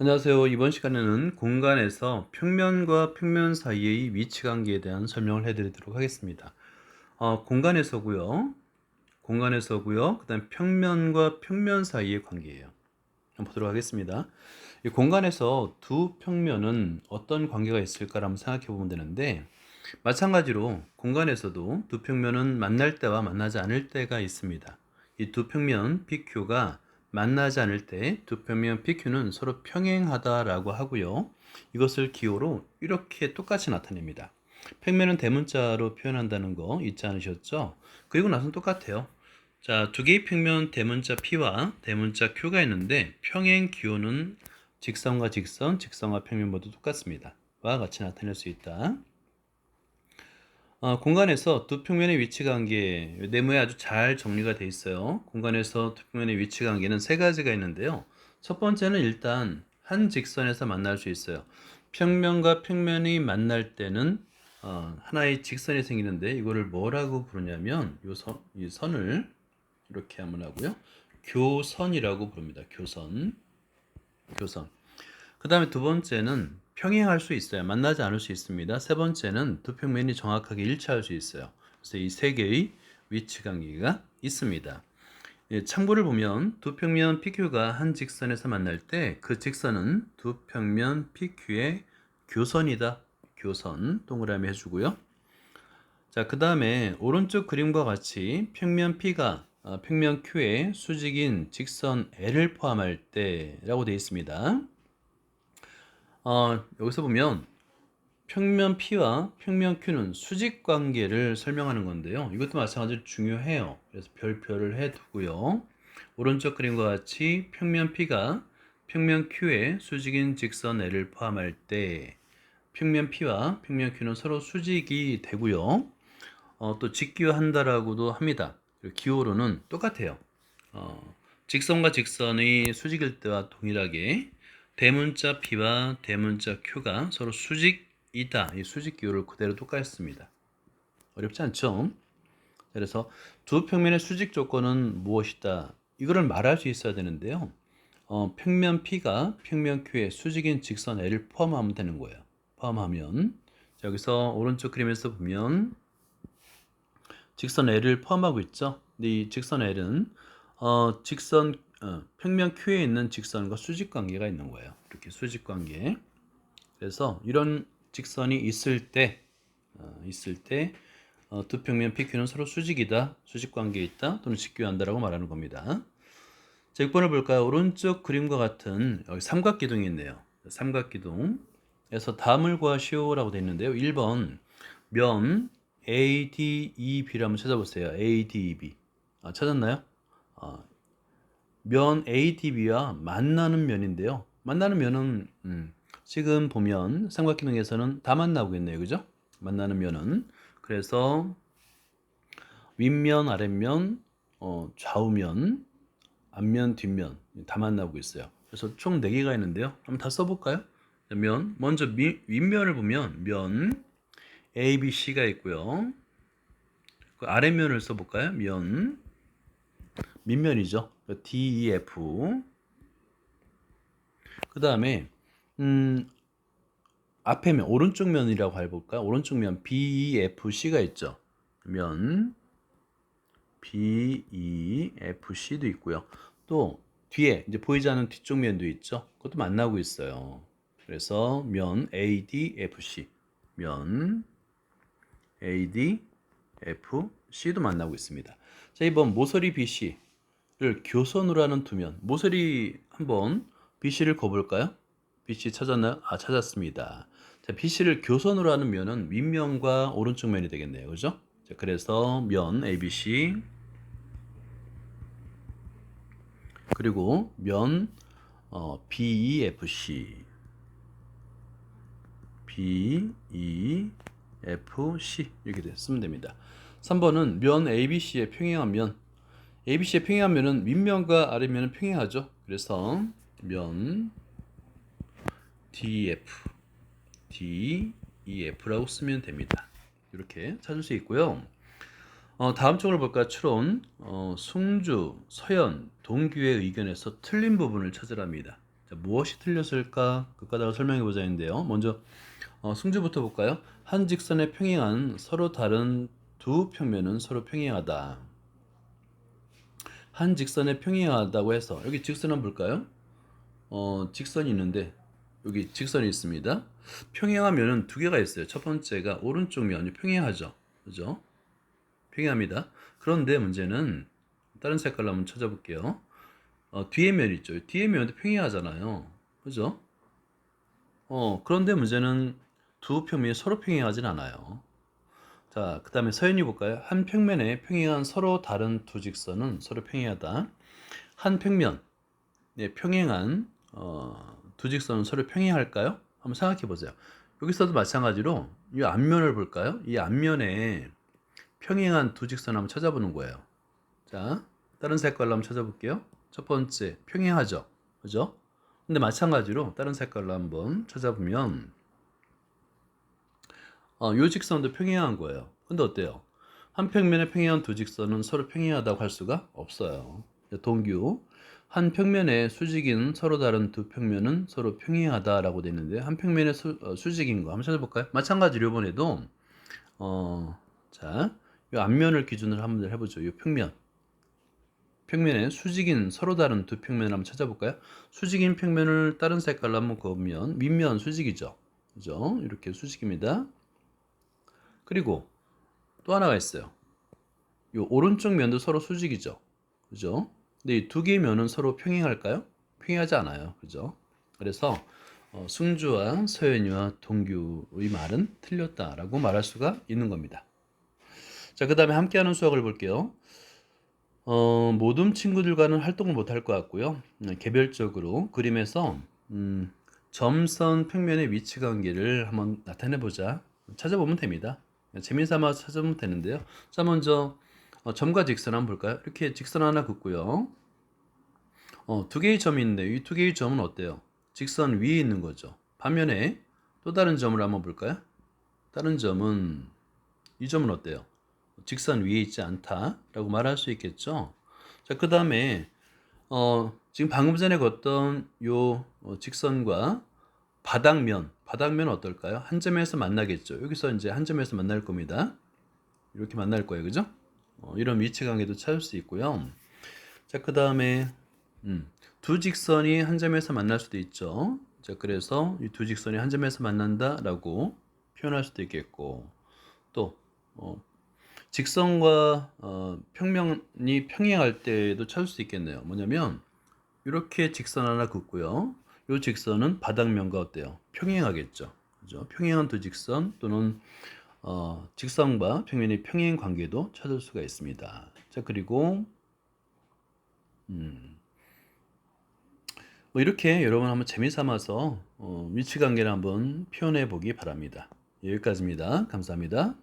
안녕하세요. 이번 시간에는 공간에서 평면과 평면 사이의 위치 관계에 대한 설명을 해드리도록 하겠습니다. 어, 공간에서고요. 공간에서고요. 그다음 평면과 평면 사이의 관계예요. 보도록 하겠습니다. 이 공간에서 두 평면은 어떤 관계가 있을까 한번 생각해 보면 되는데 마찬가지로 공간에서도 두 평면은 만날 때와 만나지 않을 때가 있습니다. 이 두 평면 PQ가 만나지 않을 때두 평면 PQ는 서로 평행하다라고 하고요. 이것을 기호로 이렇게 똑같이 나타냅니다. 평면은 대문자로 표현한다는 거 잊지 않으셨죠? 그리고 나서는 똑같아요. 자, 두 개의 평면 대문자 P와 대문자 Q가 있는데 평행 기호는 직선과 직선, 직선과 평면 모두 똑같습니다. 와 같이 나타낼 수 있다. 어, 공간에서 두 평면의 위치 관계 네모에 아주 잘 정리가 돼 있어요. 공간에서 두 평면의 위치 관계는 세 가지가 있는데요. 첫 번째는 일단 한 직선에서 만날 수 있어요. 평면과 평면이 만날 때는 어, 하나의 직선이 생기는데 이거를 뭐라고 부르냐면 요 선, 이 선을 이렇게 한번 하고요. 교선이라고 부릅니다. 교선. 교선. 그 다음에 두 번째는 평행할 수 있어요. 만나지 않을 수 있습니다. 세 번째는 두 평면이 정확하게 일치할 수 있어요. 그래서 이 세 개의 위치 관계가 있습니다. 예, 참고를 보면 두 평면 PQ가 한 직선에서 만날 때 그 직선은 두 평면 PQ의 교선이다. 교선 동그라미 해주고요. 자, 그 다음에 오른쪽 그림과 같이 평면 P가 어, 평면 Q의 수직인 직선 L을 포함할 때라고 되어 있습니다. 어, 여기서 보면 평면 P와 평면 Q는 수직 관계를 설명하는 건데요. 이것도 마찬가지로 중요해요. 그래서 별표를 해 두고요. 오른쪽 그림과 같이 평면 P가 평면 Q의 수직인 직선 L을 포함할 때 평면 P와 평면 Q는 서로 수직이 되고요. 어, 또 직기화한다라고도 합니다. 기호로는 똑같아요. 어, 직선과 직선의 수직일 때와 동일하게 대문자 P와 대문자 Q가 서로 수직이다. 이 수직 기호를 그대로 똑같습니다. 어렵지 않죠? 그래서 두 평면의 수직 조건은 무엇이다? 이거를 말할 수 있어야 되는데요. 어, 평면 P가 평면 Q의 수직인 직선 L을 포함하면 되는 거예요. 포함하면 자, 여기서 오른쪽 그림에서 보면 직선 L을 포함하고 있죠. 근데 이 직선 L은 어, 직선 어, 평면 Q에 있는 직선과 수직 관계가 있는 거예요. 이렇게 수직 관계. 그래서 이런 직선이 있을 때 어, 있을 때 어, 두 평면 PQ는 서로 수직이다, 수직 관계에 있다 또는 직교한다라고 말하는 겁니다. 자, 6번을 볼까요? 오른쪽 그림과 같은 여기 삼각기둥이 있네요. 삼각기둥에서 다음을 구하시오라고 되어 있는데요. 1번 면 ADEB를 한번 찾아보세요. ADEB 아, 찾았나요? 어, 면 ADB와 만나는 면인데요. 만나는 면은 음, 지금 보면 삼각기둥에서는 다 만나고 있네요. 그죠? 만나는 면은 그래서 윗면, 아랫면, 어, 좌우면, 앞면, 뒷면 다 만나고 있어요. 그래서 총 4개가 있는데요. 한번 다 써볼까요? 면 먼저 미, 윗면을 보면 면 A, B, C가 있고요. 그 아랫면을 써볼까요? 면 밑면이죠. D, E, F. 그 다음에 음, 앞에 면 오른쪽 면이라고 해볼까요? 오른쪽 면 B, E, F, C가 있죠. 면 B, E, F, C도 있고요. 또 뒤에 이제 보이지 않는 뒤쪽 면도 있죠. 그것도 만나고 있어요. 그래서 면 A, D, F, C 면 A, D, F, C도 만나고 있습니다. 자 이번 모서리 BC를 교선으로 하는 두 면. 모서리 한번 BC를 거볼까요? BC 찾았나요? 아 찾았습니다. 자 BC를 교선으로 하는 면은 윗면과 오른쪽 면이 되겠네요. 그죠? 자, 그래서 면 ABC 그리고 면 어, BEFC BEFC 이렇게 쓰면 됩니다. 3번은 면 ABC의 평행한 면 ABC의 평행한 면은 윗면과 아랫면은 평행하죠. 그래서 면 DF DEF라고 쓰면 됩니다. 이렇게 찾을 수 있고요. 어, 다음 쪽을 볼까? 추론, 어, 숭주, 서현, 동규의 의견에서 틀린 부분을 찾으랍니다. 자, 무엇이 틀렸을까? 그 까닭을 설명해 보자 했는데요. 먼저 어, 승주부터 볼까요? 한 직선의 평행한 서로 다른 두 평면은 서로 평행하다. 한 직선의 평행하다고 해서 여기 직선은 볼까요? 어, 직선이 있는데 여기 직선이 있습니다. 평행한 면은 두 개가 있어요. 첫 번째가 오른쪽 면이 평행하죠. 그죠? 평행합니다. 그런데 문제는 다른 색깔로 한번 찾아볼게요. 어, 뒤에 면 있죠. 뒤에 면도 평행하잖아요. 그죠? 어, 그런데 문제는 두 평면이 서로 평행하진 않아요. 자, 그 다음에 서연이 볼까요? 한 평면에 평행한 서로 다른 두 직선은 서로 평행하다. 한 평면, 네, 평행한 어, 두 직선은 서로 평행할까요? 한번 생각해 보세요. 여기서도 마찬가지로 이 앞면을 볼까요? 이 앞면에 평행한 두 직선 한번 찾아보는 거예요. 자, 다른 색깔로 한번 찾아볼게요. 첫 번째, 평행하죠. 그죠? 근데 마찬가지로 다른 색깔로 한번 찾아보면 어, 요 직선도 평행한 거예요. 근데 어때요? 한 평면에 평행한 두 직선은 서로 평행하다고 할 수가 없어요. 동규 한 평면의 수직인 서로 다른 두 평면은 서로 평행하다라고 되어 있는데 한 평면의 수, 어, 수직인 거 한번 찾아볼까요? 마찬가지로 이번에도 어, 자, 이 앞면을 기준으로 한번 해보죠. 이 평면 평면에 수직인 서로 다른 두 평면을 한번 찾아볼까요? 수직인 평면을 다른 색깔로 한번 그으면 밑면 수직이죠. 그죠? 이렇게 수직입니다. 그리고 또 하나가 있어요. 이 오른쪽 면도 서로 수직이죠. 그죠? 근데 이 두 개의 면은 서로 평행할까요? 평행하지 않아요. 그죠? 그래서 어, 승주와 서연이와 동규의 말은 틀렸다라고 말할 수가 있는 겁니다. 자, 그 다음에 함께하는 수학을 볼게요. 어, 모든 친구들과는 활동을 못할 것 같고요. 음, 개별적으로 그림에서 음, 점선 평면의 위치 관계를 한번 나타내 보자. 찾아보면 됩니다. 재미삼아 찾아보면 되는데요. 자, 먼저 어, 점과 직선 한번 볼까요? 이렇게 직선 하나 긋고요. 어, 두 개의 점이 있는데 이 두 개의 점은 어때요? 직선 위에 있는 거죠. 반면에 또 다른 점을 한번 볼까요? 다른 점은 이 점은 어때요? 직선 위에 있지 않다라고 말할 수 있겠죠. 자, 그 다음에 어, 지금 방금 전에 걷던 요 어, 직선과 바닥면, 바닥면 어떨까요? 한 점에서 만나겠죠. 여기서 이제 한 점에서 만날 겁니다. 이렇게 만날 거예요, 그죠? 어, 이런 위치 관계도 찾을 수 있고요. 자, 그 다음에 음, 두 직선이 한 점에서 만날 수도 있죠. 자, 그래서 이 두 직선이 한 점에서 만난다라고 표현할 수도 있겠고, 또 어, 직선과 어, 평면이 평행할 때도 찾을 수 있겠네요. 뭐냐면 이렇게 직선 하나 긋고요. 이 직선은 바닥면과 어때요? 평행하겠죠. 그죠? 평행한 두 직선 또는 어, 직선과 평면의 평행 관계도 찾을 수가 있습니다. 자 그리고 음, 뭐 이렇게 여러분 한번 재미삼아서 어, 위치 관계를 한번 표현해 보기 바랍니다. 여기까지입니다. 감사합니다.